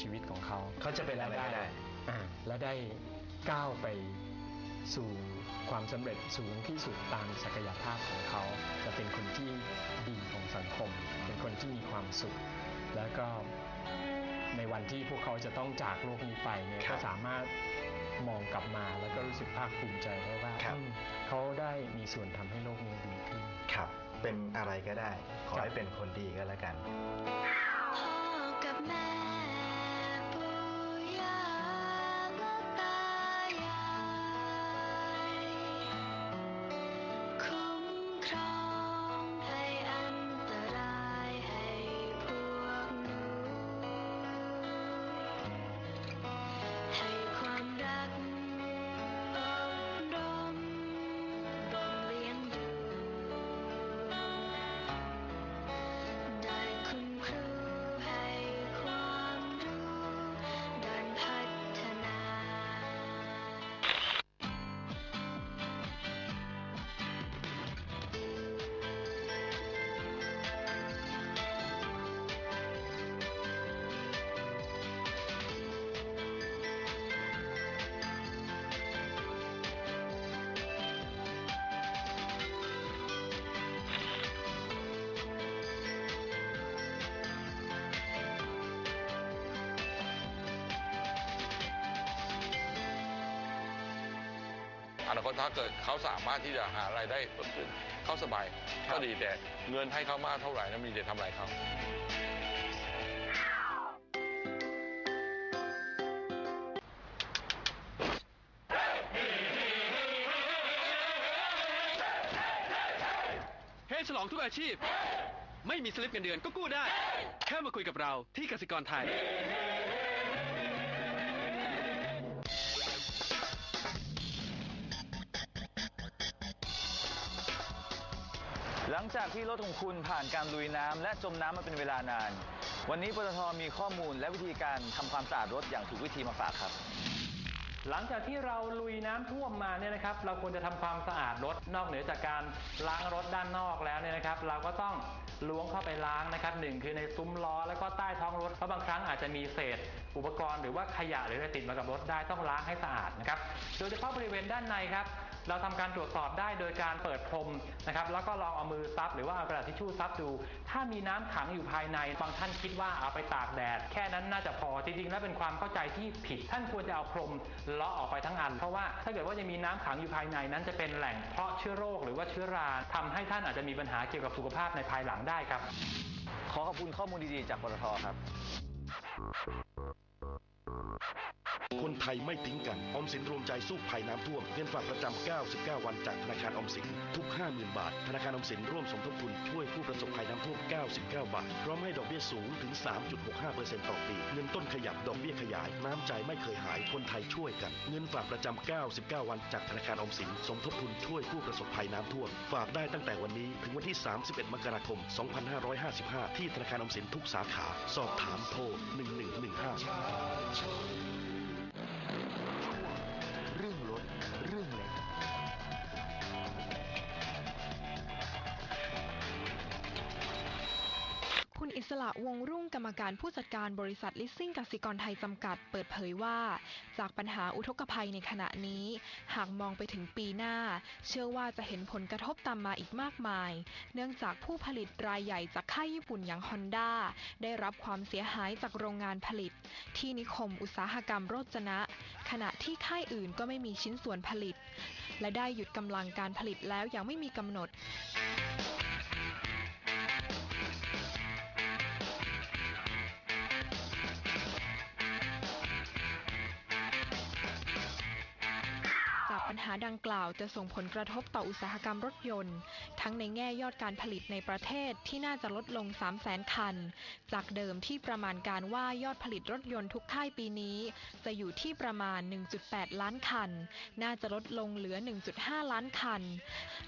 ชีวิตของเขาเขาจะเป็นอะไรก็ได้ อ่าและได้ก้าวไปสู่ความสำเร็จสูงที่สุดตามศักยภาพของเขาจะเป็นคนที่ดีของสังคม เป็นคนที่มีความสุข แล้วก็ในวันที่พวกเขาจะต้องจากโลกนี้ไปเนี่ยครัก็บสามารถมองกลับมาแล้วก็รู้สึกภาคภูมิใจได้ว่าครับ อืมเขาได้มีส่วนทำให้โลกนี้ดีขึ้น ครับ เป็นอะไรก็ได้ ขอครับให้เป็นคนดีก็แล้วกัน นาคตถ้าเกิดเขาสามารถที่จะหารายได้เพิ่มขึ้นเขาสบายก็ดีแต่เงินให้เขามากเท่าไหร่นะมีแต่ทำลายเขาเฮ้ฉลองทุกอาชีพ ไม่มีสลิปเงินเดือนก็กู้ได้ แค่มาคุยกับเราที่กสิกรไทย ลังจากที่รถของคุณผ่านการลุยน้ำและจมน้ำมาเป็นเวลานาน วันนี้ปตทมีข้อมูลและวิธีการทำความสะอาดรถอย่างถูกวิธีมาฝากครับ หลังจากที่เราลุยน้ำท่วมมาเนี่ยนะครับ เราควรจะทำความสะอาดรถนอกเหนือจากการล้างรถด้านนอกแล้วเนี่ยนะครับ เราก็ต้องล้วงเข้าไปล้างนะครับหนึ่งคือในซุ้มล้อแล้วก็ใต้ท้องรถเพราะบางครั้งอาจจะมีเศษ อุปกรณ์หรือว่าขยะหรืออะไรติดมากับรถได้ต้องล้างให้สะอาดนะครับโดยเฉพาะบริเวณด้านในครับ เราทำการตรวจสอบได้โดยการเปิดพรมนะครับแล้วก็ลองเอามือซับหรือว่าเอากระดาษทิชชู่ซับดู ถ้ามีน้ำขังอยู่ภายในบางท่านคิดว่าเอาไปตากแดด แค่นั้นน่าจะพอจริงๆแล้วเป็นความเข้าใจที่ผิด ท่านควรจะเอาพรมเลาะออกไปทั้งอัน เพราะว่าถ้าเกิดว่ายังมีน้ำขังอยู่ภายในนั้นจะเป็นแหล่งเพาะเชื้อโรคหรือว่าเชื้อราทำให้ท่านอาจจะมีปัญหาเกี่ยวกับสุขภาพในภายหลังได้ครับ ขอขอบคุณข้อมูลดีๆจากปตทครับ คนไทยไม่ทิ้งกันออมสินรวมใจสู้ภัยน้ำท่วมเงินฝากประจำ 99 วันจากธนาคารออมสิน ทุก 50,000 บาท ธนาคารออมสินร่วมสมทบทุนช่วยผู้ประสบภัยน้ำท่วม 99 บาท พร้อมให้ดอกเบี้ยสูงถึง 3.65%ต่อปี เงินต้นขยับดอกเบี้ยขยาย น้ำใจไม่เคยหาย คนไทยช่วยกัน เงินฝากประจำ 99 วันจากธนาคารออมสิน สมทบทุนช่วยผู้ประสบภัยน้ำท่วม ฝากได้ตั้งแต่วันนี้ถึงวันที่ 31 มกราคม 2555 ที่ธนาคารออมสินทุกสาขา สอบถามโทร 1115 สระวงรุ่งกรรมการผู้จัดการบริษัทลิสซิ่งกสิกรไทยจำกัด เปิดเผยว่า จากปัญหาอุทกภัยในขณะนี้ หากมองไปถึงปีหน้า เชื่อว่าจะเห็นผลกระทบตามมาอีกมากมาย เนื่องจากผู้ผลิตรายใหญ่จากค่ายญี่ปุ่นอย่างฮอนด้าได้รับความเสียหายจากโรงงานผลิต ที่นิคมอุตสาหกรรมโรจนะ ขณะที่ค่ายอื่นก็ไม่มีชิ้นส่วนผลิต และได้หยุดกำลังการผลิตแล้วอย่างไม่มีกำหนด ญหาดังกล่าวจะส่งผลกระทบต่ออุตสาหกรรมรถยนต์ ทั้งในแง่ยอดการผลิตในประเทศที่น่าจะลดลง 3 0 0แสนคัน จากเดิมที่ประมาณการว่ายอดผลิตรถยนต์ทุกค่ายปีนี้ จะอยู่ที่ประมาณ 1.8 ล้านคัน น่าจะลดลงเหลือ 1.5 ล้านคัน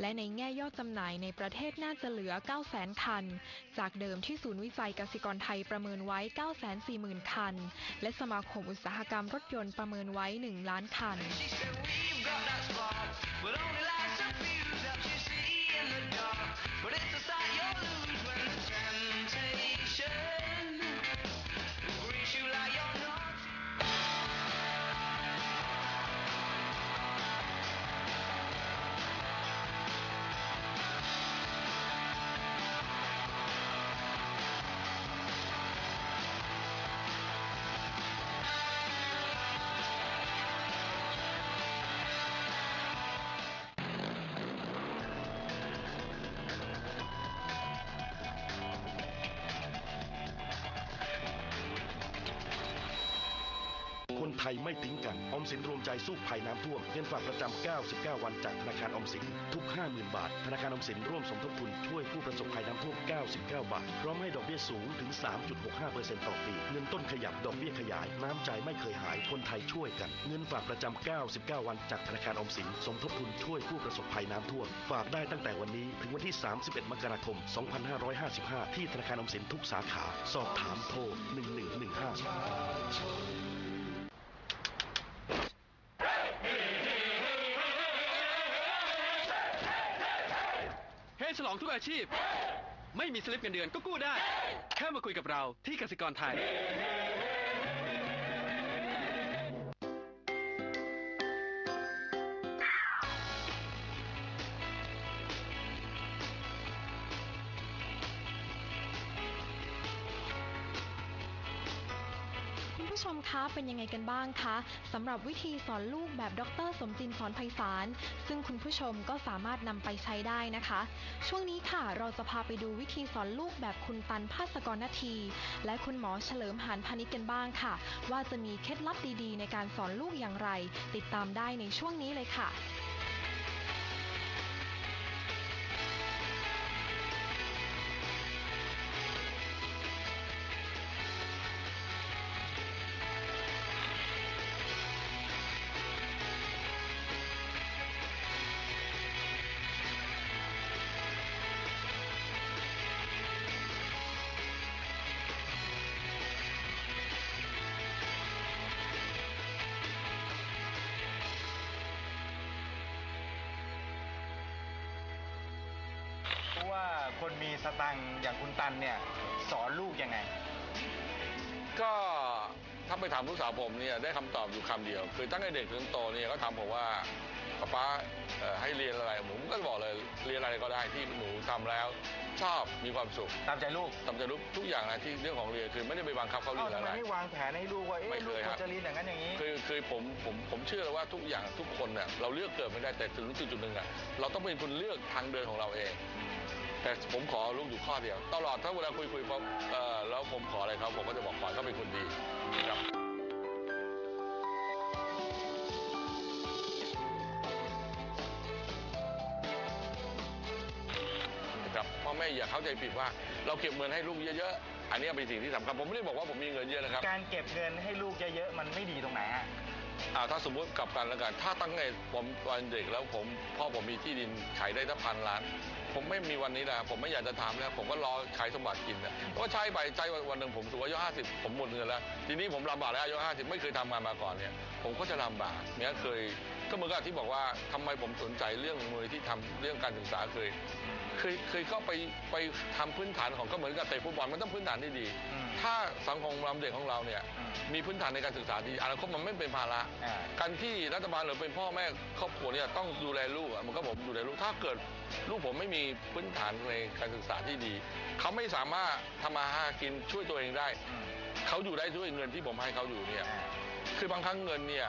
และในแง่ยอดจำหน่ายในประเทศน่าจะเหลือ 9 0 0แสนคัน จากเดิมที่ศูนย์วิจัยกสิกรไทยประเมินไว้ 9 4 0 0 0 0 คัน และสมาคมอุตสาหกรรมรถยนต์ประเมินไว้ 1 ล้านคัน But only lights a fuse helps you see in the dark. But it's a sight you'll lose ทยไม่ทิ้งกันออมสินรวมใจสู้ภัยน้ำท่วมเงินฝากประจำ 99 วันจากธนาคารออมสินทุก 50,000 บาท ธนาคารออมสินร่วมสมทบทุนช่วยผู้ประสบภัยน้ำท่วม 99 บาท พร้อมให้ดอกเบี้ยสูงถึง 3.65%ต่อปี เงินต้นขยับดอกเบี้ยขยาย น้ำใจไม่เคยหายคนไทยช่วยกัน เงินฝากประจำ 99 วันจากธนาคารออมสินสมทบทุนช่วยผู้ประสบภัยน้ำท่วม ฝากได้ตั้งแต่วันนี้ถึงวันที่ 31 มกราคม 2555 ที่ธนาคารออมสินทุกสาขา สอบถามโทร 1115 ฉลองทุกอาชีพ ไม่มีสลิปเงินเดือนก็กู้ได้ แค่มาคุยกับเราที่กสิกรไทย คะเป็นยังไงกันบ้างคะสำหรับวิธีสอนลูกแบบดร สมจินสอนไพศาลซึ่งคุณผู้ชมก็สามารถนำไปใช้ได้นะคะ ช่วงนี้ค่ะเราจะพาไปดูวิธีสอนลูกแบบคุณตันภาสกรนาที และคุณหมอเฉลิมหานพานิชกันบ้างค่ะ ว่าจะมีเคล็ดลับดีๆ ในการสอนลูกอย่างไร ติดตามได้ในช่วงนี้เลยค่ะ คนมีสตังค์อย่างคุณตันเนี่ยสอนลูกยังไง ก็ถ้าไปถามลูกสาวผมเนี่ยได้คำตอบอยู่คำเดียว คือตั้งแต่เด็กถึงโตเนี่ยก็ถามผมว่าป๊าป๊าเอ่อให้เรียนอะไรผมก็บอกเลยเรียนอะไรก็ได้ที่หนูทำแล้ว ชอบมีความสุขตามใจลูกตามใจลูกทุกอย่างนะที่เรื่องของเรียนคือไม่ได้ไปบังคับเขาเรีเอ้ายนทำอะไรไมไม่วางแผนให้ลูกว่าเอ๊ะไม่เคลูกยคครัวรบ จะเรียนอย่างนั้นอย่างนี้ คือคือผมผมผมเชื่อว่าทุกอย่างทุกคนเนี่ยเราเลือกเกิดไม่ได้แต่ถึงจุดจุดหนึ่งอะเราต้องเป็นคนเลือกทางเดินของเราเอง แต่ผมขอลูกอยู่ข้อเดียว ตลอดถ้าเวลาคุยคุยๆปั๊บเอ่อแล้วผมขออะไรเขาผมก็จะบอกขอเขาเป็นคนดีครับนะครับพ่อแม่อย่าเข้าใจผิดว่า เราเก็บเงินให้ลูกเยอะๆอันนี้เป็นสิ่งที่สำคัญผมไม่ได้บอกว่าผมมีเงินเยอะนะครับ การเก็บเงินให้ลูกเยอะๆมันไม่ดีตรงไหนฮะ อ่าถ้าสมมุติกลับกันแล้วกัน ถ้าตั้งแต่ผมตอนเด็กแล้วผมพ่อผมมีที่ดินขายได้ตั้งพันล้าน ผมไม่มีวันนี้นะผมไม่อยากจะทำแล้ว ผมก็รอขายสมบัติกินนะเพราะใช้ไปใช้วันหนึ่งผมสูงอายุห้าสิบผมหมดเงินแล้ว ทีนี้ผมลำบากแล้วอายุห้าสิบไม่เคยทำงานมาก่อนเนี่ย ผมก็จะลำบากเนี่ยเคยก็เหมือนกับที่บอกว่าทำไมผมสนใจเรื่องมูลที่ทำเรื่องการศึกษาเคย คยเคยเข้าไปไปทำพื้นฐานของก็เหมือนกับเตะฟุตบอลมันต้องพื้นฐานที่ดี อืมถ้าสังคมเราเด็กของเราเนี่ยอืมมีพื้นฐานในการศึกษาดีอนาคตมันไม่เป็นภาระอ่า การที่รัฐบาลหรือเป็นพ่อแม่ครอบครัวเนี่ยต้องดูแลลูกอะมันก็ผมดูแลลูกถ้าเกิดลูกผมไม่มีพื้นฐานในการศึกษาที่ดีเขาไม่สามารถทำมาหากินช่วยตัวเองได้ อืมเขาอยู่ได้ด้วยเงินที่ผมให้เขาอยู่เนี่ย อ่า คือบางครั้งเงินเนี่ย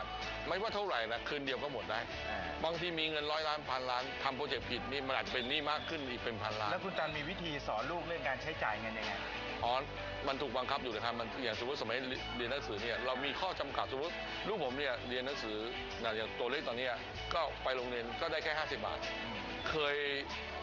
ไม่ว่าเท่าไหร่นะคืนเดียวก็หมดได้ อ่าบางทีมีเงินร้อยล้านพันล้านทำโปรเจกต์ผิดนี่มันอาจจะเป็นหนี้มากขึ้นอีกเป็นพันล้าน แล้วคุณตันมีวิธีสอนลูกเรื่องการใช้จ่ายเงินยังไง อ๋อ มันถูกบังคับอยู่นะครับ มันอย่างสมมติสมัยเรียนหนังสือเนี่ย เรามีข้อจำกัดสมมติลูกผมเนี่ยเรียนหนังสือนะอย่างตัวเล็กตอนเนี้ยก็ไปโรงเรียนก็ได้แค่ 50 บาท เคย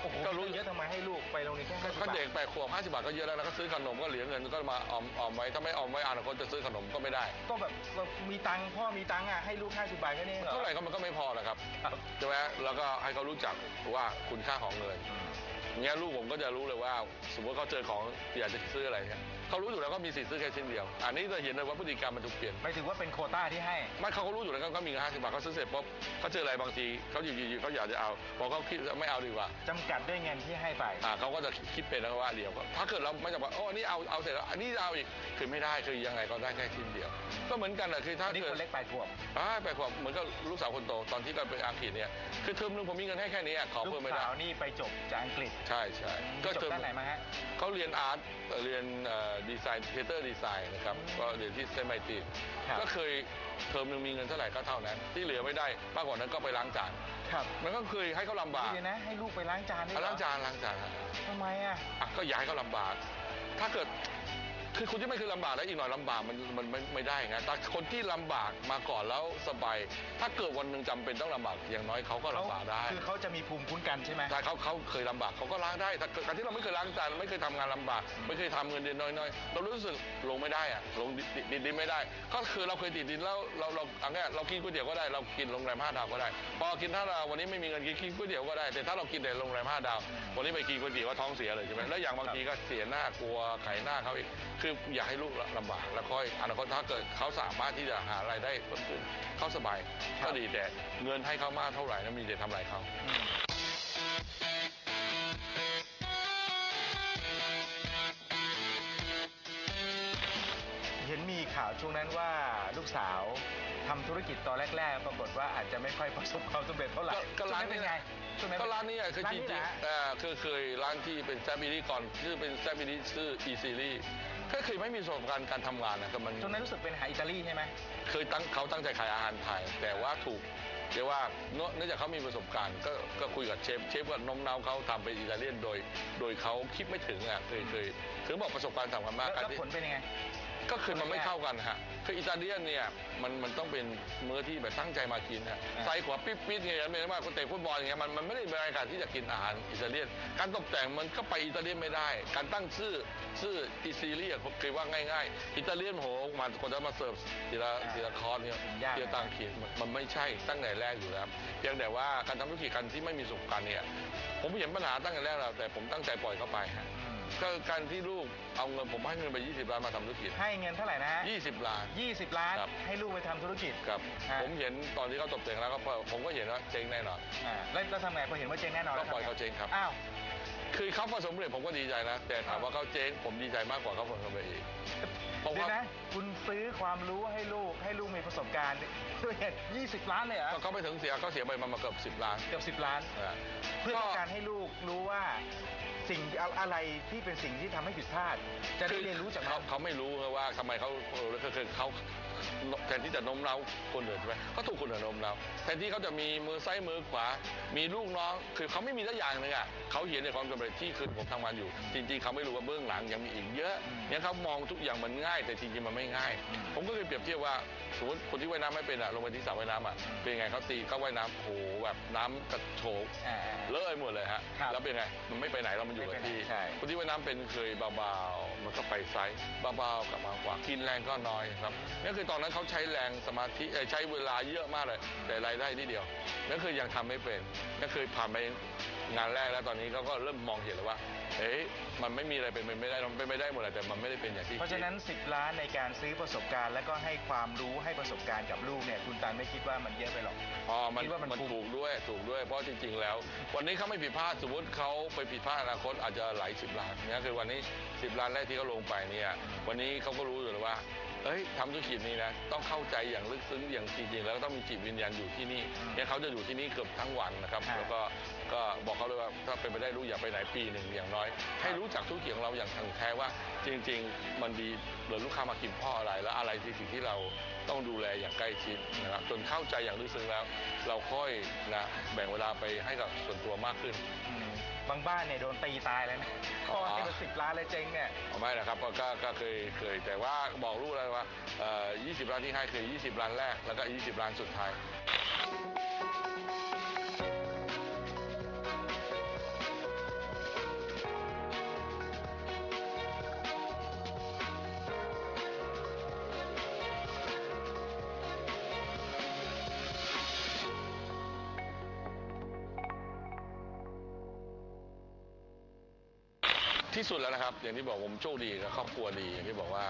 โอ้โหก็รู้เยอะทำไมให้ลูกไปโรงเรียนแค่ก็50ก็บาทเด็กแปดขวบ50บาทก็เยอะแล้วนะก็ซื้อขนมก็เหลือเงินก็มาออมออมไว้ถ้าไม่ออมไว้อนาคตจะซื้อขนมก็ไม่ได้ ก็แบบแบบมีตังค์พ่อมีตังค์อะให้ลูก50บาทแค่นี้เหรอเท่าไหร่ก็มันก็ไม่พอแหละครับครับใช่ไหมแล้วก็ให้เขารู้จักว่าคุณค่าของเงินอืมเงี้ยลูกผมก็จะรู้เลยว่า สมมติเขาเจอของอยากจะซื้ออะไรเนี่ย เขารู้อยู่แล้วก็มีสิทธิ์ซื้อแค่ชิ้นเดียว อันนี้จะเห็นเลยว่าพฤติกรรมมันถูกเปลี่ยนไม่ถือว่าเป็นโควต้าที่ให้ ไม่เขาก็รู้อยู่แล้วก็มีเงินห้าสิบบาทเขาซื้อเสร็จปุ๊บเขาเจออะไรบางทีเขาอยู่อยู่ๆเขาอยากจะเอาพอเขาคิดไม่เอาดีกว่าจำกัดด้วยเงินที่ให้ไป อ่าเขาก็จะคิดเป็นแล้วว่าเดียวก็ถ้าเกิดเราไม่จะบอกโอ้อันนี้เอาเอาเสร็จแล้วอันนี้เอาอีกคือไม่ได้คือยังไงก็ได้แค่ชิ้นเดียว ก็เหมือนกันแหละคือถ้านี่เกิคดนเล็กแปดขวบ อ่าไปขวบเหมือนกับลูกสาวคนโตตอนที่เราไปอังกฤษเนี่ยคือเทอมหนึงผมมีเงินให้แค่นี้อะขอลูเพิ่มกไม่ได้สาวนี่ไปจบจากอังกฤษใช่ใช่ก็จบเทอมด้านไหนมาฮะ เขาเรียนอาร์ตเรียนดีไซน์เทเตอร์ดีไซน์นะครับก็เรียนที่เซนต์ไมตรีครับ ก็เคยเทอมหนึงมีเงินเท่าไหร่ก็เท่านั้น ที่เหลือไม่ได้มากกว่านั้นก็ไปล้างจานครับมันก็เคยให้เขาลำบากเดี๋ยวนะ ให้ลูกไปล้างจานด้วยเหรอล้างจานล้างจานฮะทำไมอะ อะก็อย่าให้เขาลำบาก ถ้าเกิด คือคนที่ไม่เคยลำบากแล้วอีกหน่อยลำบากมันมันไม่ไม่ได้ไงแต่คนที่ลำบากมาก่อนแล้วสบาย ถ้าเกิดวันหนึ่งจำเป็นต้องลำบากอย่างน้อยเขาก็ลำบากได้ คือเขาจะมีภูมิคุ้มกันใช่ไหมถ้าเขาเขาเคยลำบากเขาก็ล้างได้แต่การที่เราไม่เคยล้างจานไม่เคยทำงานลำบาก ไม่เคยทำเงินเดือนน้อยๆ เรารู้สึกลงไม่ได้อะลงดิดิดินดินไม่ได้ ก็คือเราเคยติดดินแล้วเราเราเอาง่ายเรากินก๋วยเตี๋ยวก็ได้เรากินโรงแรมห้าดาวก็ได้ พอกินห้าดาววันนี้ไม่มีเงินกินกินก๋วยเตี๋ยวก็ได้ แต่ถ้าเรากินแต่โรงแรมห้าดาว วันนี้ไปกินก๋วยเตี๋ยวก็ท้องเสียเลยใช่ไหมแล้วอย่างบางทีก็เสียหน้ากลัวไข่หน้าเขาอีกคืออยากให้ลูกลำบากแล้วค่อยอนาคตถ้าเกิดเขาสามารถที่จะหารายได้เพิ่มขึ้นเขาสบายก็ดีแต่เงินให้เขามากเท่าไหร่นะมีแต่ทำลายเขาเห็นมีข่าวช่วงนั้นว่าลูกสาวทำธุรกิจตอนแรก ๆ ปรากฏว่าอาจจะไม่ค่อยประสบความสำเร็จเท่าไหร่ก็ก็ร้านช่วงเป็นไงช่วงนั้นก็ร้านนี้อะคือร้านจนี้ริงนะๆเอ่อคือเคยร้านที่เป็นแซบิลี่ก่อนชื่อเป็นแซบิลี่ชื่ออีซีรี ก็คือไม่มีประสบการณ์การทำงานนะครับมันช่วงนั้นรู้สึกเป็นอาหารอิตาลีใช่ไหมเคยตั้งเขาตั้งใจขายอาหารไทย แต่ว่าถูกเรียกว่าเนื่องเนื่องจากเขามีประสบการณ์ก็ก็คุยกับเชฟเชฟก็โน้มน้าวเขาทำเป็นอิตาเลียนโดย โดยเขาคิดไม่ถึงอะเคยเคยคือบอกประสบการณ์สำคัญมากแล้วการแล้วที่ ผลเป็นยังไง ก็คือมันไม่เข้ากันฮะคืออิตาเลียนเนี่ยมันมันต้องเป็นมื้อที่แบบตั้งใจมากินฮะอ่าใส่ขวาปิ๊บปิ๊บเนี่ยไม่ได้ว่าคนเตะฟุตบอลอย่างเงี้ยมันมันไม่ได้เป็นบรรยากาศที่จะกินอาหารอิตาเลียน การตกแต่งมันก็ไปอิตาเลียนไม่ได้ การตั้งชื่อชื่ออิซีเรียผมเคยว่าง่าย ๆ อิตาเลียนโหมันคนจะมาเสิร์ฟทีละทีละคอร์สเนี่ยยากทีละตังขีดมันมันไม่ใช่ตั้งแต่แรกอยู่แล้วเพียงแต่ว่าการทำธุรกิจกันที่ไม่มีประสบการณ์เนี่ยผมเห็นปัญหาตั้งแต่แรกแล้วแต่ผมตั้งใจปล่อยเข้าไปฮะอืม ก็การที่ลูกเอาเงินผมให้เงินไป 20 ล้านมาทำธุรกิจ ให้เงินเท่าไหร่นะฮะ20 ล้าน 20 ล้านครับ ให้ลูกไปทำธุรกิจ ครับ ฮะ ผมเห็นตอนที่เขาตกแต่งแล้วก็ผมก็เห็นว่าเจ๊งแน่นอน อ่าแล้วแล้วทำไงพอเห็นว่าเจ๊งแน่นอนก็แล้วปล่อยทำไงเขาเจ๊งครับ อ้าว คือเขาประสบความสำเร็จผมก็ดีใจนะ แต่ถามว่าเขาเจ๊งผมดีใจมากกว่าเขาประสบความสำเร็จอีกเพราะเดี๋ยว่าวนะคุณซื้อความรู้ให้ลูกให้ลูกมีประสบการณ์ด้วยเงิน20 ล้านเลยเหรอก็เขาไปถึงเสียเขาเสียไปประมาณเกือบ10ล้านเกือบ10 ล้านนะเพื่อต้องการให้ลูกรู้ว่าสิ่งอะอะไรที่เป็นสิ่งที่ทำให้ผิดพลาด จะได้เรียนรู้จากเขามันเขาไม่รู้ไงว่าทำไมเขาเออคือคือเขา แทนที่จะโน้มน้าวคนอื่นใช่ไหมเขาถูกคนอื่นโน้มน้าวแทนที่เขาจะมีมือซ้ายมือขวา มีลูกน้องคือเขาไม่มีสักอย่างหนึงอะเขาเห็นในความสำเร็จที่คือผมทำงานอยู่ จริงๆเขาไม่รู้ว่าเบื้องหลังยังมีอีกเยอะอืมเนี่ยเขามองทุกอย่างมันง่าย แต่จริงๆมันไม่ง่ายอืมผมก็เลยเปรียบเทียบว่าสมมติคนที่ว่ายน้ำไม่เป็นอะลงไปที่สระว่ายน้ำอะเป็นไงเขาตีเขาว่ายน้ำโอ้โหแบบน้ำกระโชกอ่าเลอะไปหมดเลยฮะครับแล้วเป็นไงมันไม่ไปไหนเรามันอยู่กับที่ใช่คนที่ว่ายน้ำเป็นเคยเบาๆมันก็ไปไซส์เบาๆกลับมาขวากินแรงก็น้อยครับนั่นคือตอนนั้นเขาใช้แรงสมาธิเอ่อใช้เวลาเยอะมากเลย แต่รายได้นิดเดียวนั่นคือยังทำไม่เป็นนั่นคือผ่านไปงานแรกแล้วตอนนี้เขาก็เริ่มมองเห็นแล้วว่า เอ๊ะมันไม่มีอะไรเป็นไปไม่ได้มันเป็นไปได้หมดแหละแต่มันไม่ได้เป็นอย่างที่เพราะฉะนั้น 10 ล้านในการซื้อประสบการณ์ แล้วก็ให้ความรู้ให้ประสบการณ์กับลูกเนี่ยคุณตาไม่คิดว่ามันเยอะไปหรอกอ๋อมันคิดว่ามันมันถูกถูกด้วยถูกด้วย เพราะจริง ๆ แล้ว วันนี้เขาไม่ผิดพลาดสมมติเขาไปผิดพลาดอนาคตอาจจะหลายสิบล้านเนี่ยคือวันนี้ 10 ล้านแรกที่เขาลงไปเนี่ยวันนี้เขาก็รู้อยู่แล้วว่า เอ้ยทำธุรกิจนี้นะต้องเข้าใจอย่างลึกซึ้งอย่างจริงๆแล้วก็ต้องมีจิตวิญญาณอยู่ที่นี่อืมเนี่ยเขาจะอยู่ที่นี่เกือบทั้งวันนะครับฮะแล้วก็ก็บอกเขาเลยว่าถ้าเป็นไปได้รู้อย่าไปไหนปีหนึ่งอย่างน้อย ให้รู้จักธุรกิจของเราอย่างทางแท้ว่า จริง ๆ มันดีหรือลูกค้ามากินเพ่ออะไรและอะไรที่สิ่งที่เราต้องดูแลอย่างใกล้ชิดนะครับจนเข้าใจอย่างลึกซึ้งแล้ว เราค่อยนะแบ่งเวลาไปให้กับส่วนตัวมากขึ้นอืม บางบ้านเนี่ยโดนตีตายเลยนะเพราะว่าให้มันสิบล้านเลยเจ๊งเนี่ย เอาไม่นะครับก็ก็ก็เคยเคยแต่ว่าบอกลูกแล้วว่าเอ่อ20 ล้านที่ให้คือ 20 ล้านแรกแล้วก็ 20 ล้านสุดท้าย ที่สุดแล้วนะครับ อย่างที่บอกผมโชคดีกับครอบครัวดีอย่างที่บอกว่า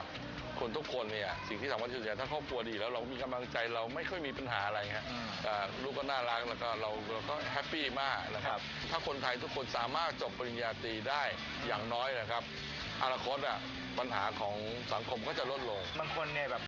คนทุกคนเนี่ยสิ่งที่สำคัญที่สุดถ้าครอบครัวดีแล้วเรามีกำลังใจเราไม่ค่อยมีปัญหาอะไรฮะอืมอ่าลูกก็น่ารักแล้วก็เราเราก็แฮปปี้มากนะคครัรับบถ้าคนไทยทุกคนสามารถจบปริญญาตรีได้อย่างน้อยนะครับอนาคตอะปัญหาของสังคมก็จะลดลง บางคนเนี่ยแบบ